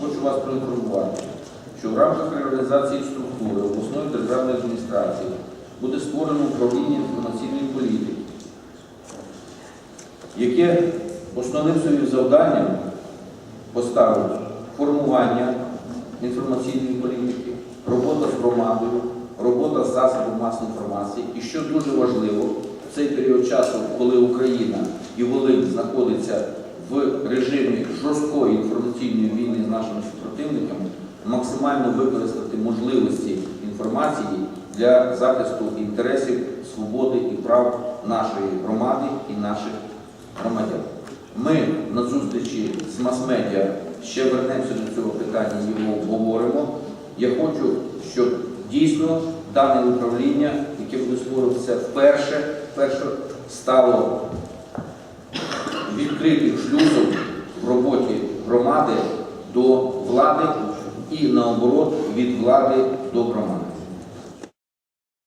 Хочу вас проінформувати, що в рамках реорганізації структури обласної державної адміністрації буде створено управління інформаційної політики, яке основним своїм завданням поставить формування інформаційної політики, робота з громадою, робота з засобом масової інформації. І що дуже важливо, в цей період часу, коли Україна і Волинь знаходиться в режимі жорсткої інформаційної війни нашими супротивниками, максимально використати можливості інформації для захисту інтересів, свободи і прав нашої громади і наших громадян. Ми на зустрічі з мас-медіа ще вернемося до цього питання і його обговоримо. Я хочу, щоб дійсно дане управління, яке буде створюватися вперше, вперше стало відкритим шлюзом в роботі громади до влади і наоборот від влади до громади.